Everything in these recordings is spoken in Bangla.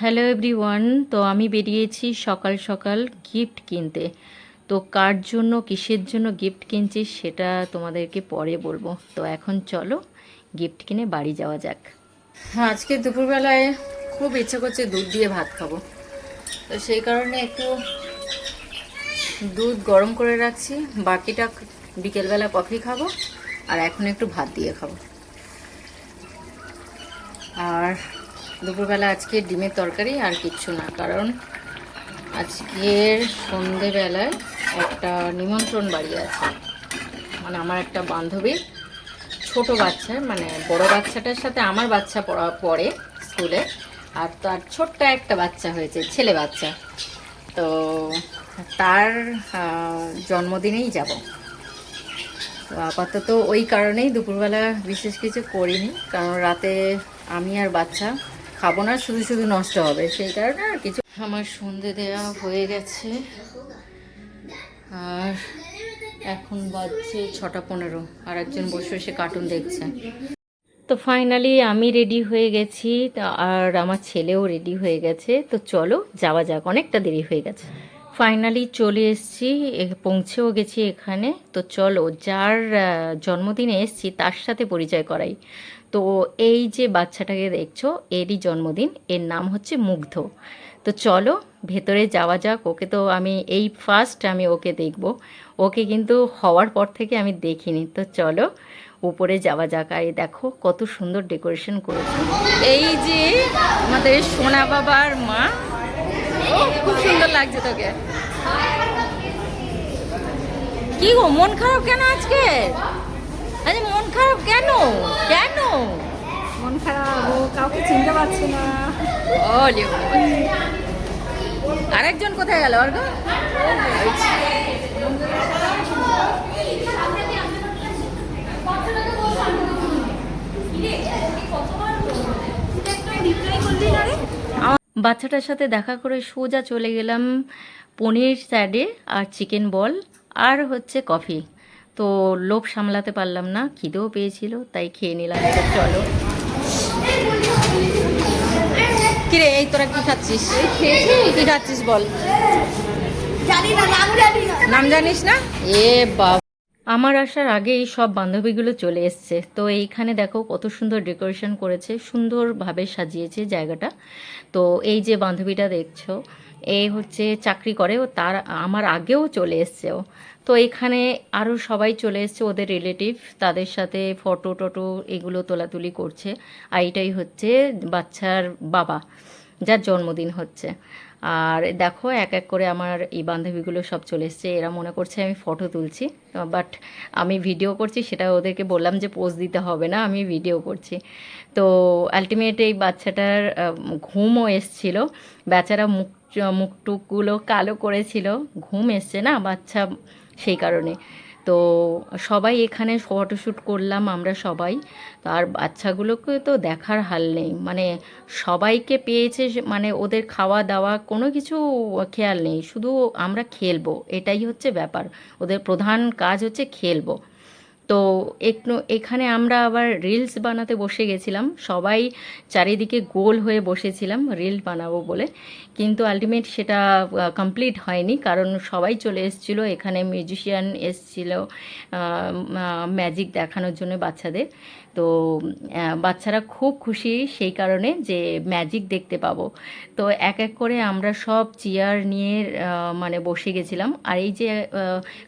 হ্যালো এভরিওয়ান তো আমি বেরিয়েছি সকাল সকাল গিফট কিনতে। তো কার জন্য, কিসের জন্য গিফট কিনছি সেটা তোমাদেরকে পরে বলব। তো এখন চলো গিফট কিনে বাড়ি যাওয়া যাক। হ্যাঁ আজকে দুপুরবেলায় খুব ইচ্ছে করছে দুধ দিয়ে ভাত খাব। তো সেই কারণে একটু দুধ গরম করে রাখছি। বাকিটা বিকেলবেলা কফি খাব আর এখন একটু ভাত দিয়ে খাব। আর দুপুরবেলা আজকে ডিমের তরকারি আর কিচ্ছু না, কারণ আজকের সন্ধেবেলায় একটা নিমন্ত্রণ বাড়ি আছে। মানে আমার একটা বান্ধবীর ছোট বাচ্চা মানে বড় বাচ্চাটার সাথে আমার বাচ্চা পড়া, পড়ে স্কুলে, আর তার ছোট্ট একটা বাচ্চা হয়েছে, ছেলে বাচ্চা। তো তার জন্মদিনেই যাব। তো আপাতত ওই কারণেই দুপুরবেলা বিশেষ কিছু করিনি, কারণ রাতে আমি আর বাচ্চা খাব না, শুধু শুধু নষ্ট হবে। সেই কারণে আর কিছু আমার সন্ধে দেওয়া হয়ে গেছে। আর এখন বাজছে ছটা পনেরো, আর একজন বসে বসে কার্টুন দেখছে। তো ফাইনালি আমি রেডি হয়ে গেছি আর আমার ছেলেও রেডি হয়ে গেছে। তো চলো যাওয়া যাক, অনেকটা দেরি হয়ে গেছে। ফাইনালি চলে এসেছি পৌঁছেও গেছি এখানে। তো চলো, যার জন্মদিনে এসেছি তার সাথে পরিচয় করাই। তো এই যে বাচ্চাটাকে দেখছ, এরই জন্মদিন, এর নাম হচ্ছে মুগ্ধ। তো চলো, ভেতরে যাওয়া যাক, ওকে তো আমি এই ফার্স্ট আমি ওকে দেখব। ওকে কিন্তু হওয়ার পর থেকে আমি দেখিনি। তো চলো, উপরে যাওয়া যাক। আর দেখো, কত সুন্দর ডেকোরেশন করেছে। এই যে আমাদের সোনা বাবার মা ও খুব সুন্দর লাগছে তোকে। কি গো মন খারাপ কেন আজকে? আরে মন খারাপ কেন? কেন? মন খারাপ ও কাউকে চিনতে পারছি না। ওলে। আরেকজন কোথায় গেল অর্ঘ বাচ্চাটার সাথে দেখা করে সোজা চলে গেলাম পনির স্যাডে আর চিকেন বল আর হচ্ছে কফি তো লোভ সামলাতে পারলাম না খিদেও পেয়েছিল তাই খেয়ে নিলাম। চলো। কিরে এই তোরা কি খাচ্ছিস? কি খাচ্ছিস বল? নাম নাম জানিস না? এ বাবা। আমার আসার আগেই সব বান্ধবীগুলো চলে এসছে। তো এইখানে দেখো কত সুন্দর ডেকোরেশন করেছে, সুন্দরভাবে সাজিয়েছে জায়গাটা। তো এই যে বান্ধবীটা দেখছ এই হচ্ছে চাকরি করে ও তার, আমার আগেও চলে এসছে ও। তো এখানে আরও সবাই চলে এসছে, ওদের রিলেটিভ তাদের সাথে ফটো টটো এগুলো তোলাতুলি করছে। আর এটাই হচ্ছে বাচ্চার বাবা, যার জন্মদিন হচ্ছে। আর দেখো, এক এক করে আমার এই বান্ধবীগুলো সব চলে এসছে। এরা মনে করছে আমি ফটো তুলছি বাট আমি ভিডিও করছি, সেটা ওদেরকে বললাম যে পোজ দিতে হবে না, আমি ভিডিও করছি। তো আলটিমেট এই বাচ্চাটার ঘুমও এসছিল, বেচারা মুখ, মুখটুকগুলো কালো করেছিল, ঘুম এসছে না বাচ্চা সেই কারণে। তো সবাই এখানে ফটোশ্যুট করলাম আমরা সবাই। তো আর বাচ্চাগুলোকে তো দেখার হাল নেই। মানে সবাইকে পেয়েছে মানে ওদের খাওয়া দাওয়া কোনো কিছু খেয়াল নেই। শুধু আমরা খেলব, এটাই হচ্ছে ব্যাপার। ওদের প্রধান কাজ হচ্ছে খেলব। তো একটু এখানে আমরা আবার রিলস বানাতে বসে গেছিলাম। সবাই চারিদিকে গোল হয়ে বসেছিলাম রিল বানাবো বলে। কিন্তু আলটিমেট সেটা কমপ্লিট হয়নি। কারণ সবাই চলে এসেছিল। এখানে মিউজিশিয়ান এসছিল ম্যাজিক দেখানোর জন্য বাচ্চাদের। তো বাচ্চারা খুব খুশি সেই কারণে যে ম্যাজিক দেখতে পাবো। তো এক এক করে আমরা সব চেয়ার নিয়ে মানে বসে গেছিলাম। আর এই যে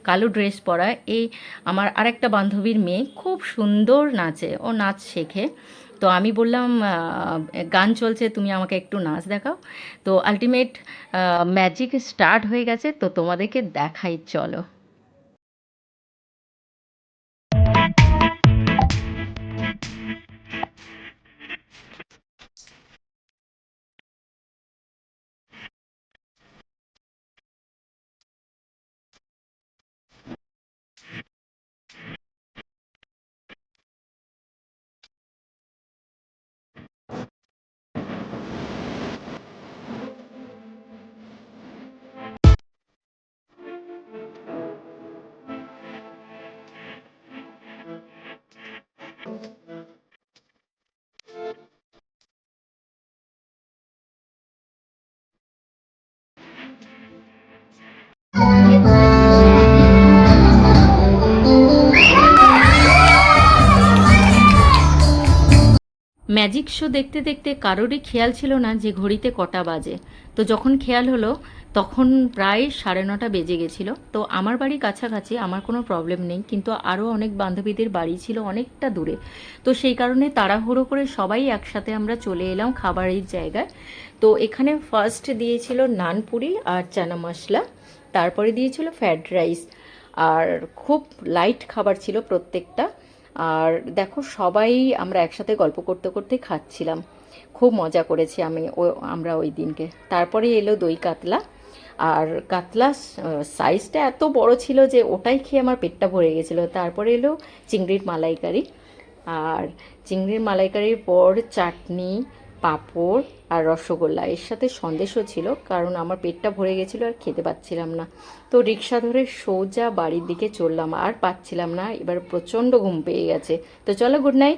কালো ড্রেস পরা, এই আমার আরেকটা বান্ধবীর মেয়ে খুব সুন্দর নাচে, ও নাচ শেখে। তো আমি বললাম গান চলছে, তুমি আমাকে একটু নাচ দেখাও। তো আলটিমেট ম্যাজিক স্টার্ট হয়ে গেছে, তো তোমাদেরকে দেখাই, চলো। ম্যাজিক শো দেখতে দেখতে কারোরই খেয়াল ছিল না যে ঘড়িতে কটা বাজে। তো যখন খেয়াল হলো, তখন প্রায় সাড়ে নটা বেজে গেছিল। তো আমার বাড়ি কাছাকাছি, আমার কোনো প্রবলেম নেই, কিন্তু আরও অনেক বান্ধবীদের বাড়ি ছিল অনেকটা দূরে। তো সেই কারণে তাড়াহুড়ো করে সবাই একসাথে আমরা চলে এলাম খাবারের জায়গায়। তো এখানে ফার্স্ট দিয়েছিল নানপুরি আর চানা মশলা, তারপরে দিয়েছিল ফ্রায়েড রাইস আর খুব লাইট খাবার ছিল প্রত্যেকটা। আর দেখো, সবাই আমরা একসাথে গল্প করতে করতে খাচ্ছিলাম। খুব মজা করেছি আমি ও, আমরা ওই দিনকে। তারপরে এলো দই কাতলা। আর কাতলা সাইজটা এত বড় ছিল যে ওটাই খেয়ে আমার পেটটা ভরে গেছিল। তারপরে এলো চিংড়ির মালাইকারি। আর চিংড়ির মালাইকারির পর চাটনি পাঁপড় আর রসগোল্লা। এর সাথে সন্দেশও ছিল, কারণ আমার পেটটা ভরে গেছিল আর খেতে পাচ্ছিলাম না। তো রিক্সা ধরে সোজা বাড়ির দিকে চললাম, আর পাচ্ছিলাম না। এবার প্রচণ্ড ঘুম পেয়ে গেছে। তো চলো গুড নাইট